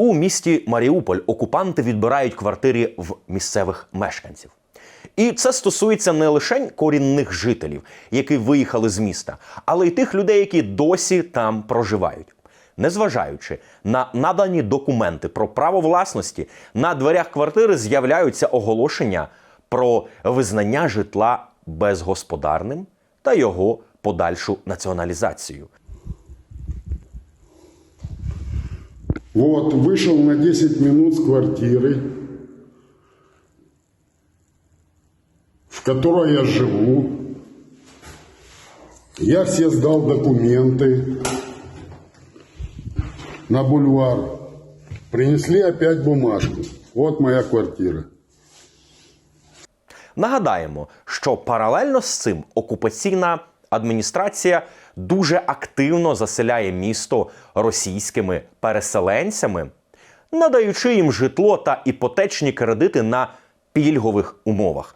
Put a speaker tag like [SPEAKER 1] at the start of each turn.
[SPEAKER 1] У місті Маріуполь окупанти відбирають квартири в місцевих мешканців. І це стосується не лише корінних жителів, які виїхали з міста, але й тих людей, які досі там проживають. Незважаючи на надані документи про право власності, на дверях квартири з'являються оголошення про визнання житла безгосподарним та його подальшу націоналізацію.
[SPEAKER 2] Вот, вышел на 10 минут с квартиры, в которой я живу. Я все сдал документы на бульвар. Принесли опять бумажку. Вот моя квартира.
[SPEAKER 1] Нагадаємо, що паралельно з цим окупаційна адміністрація дуже активно заселяє місто російськими переселенцями, надаючи їм житло та іпотечні кредити на пільгових умовах.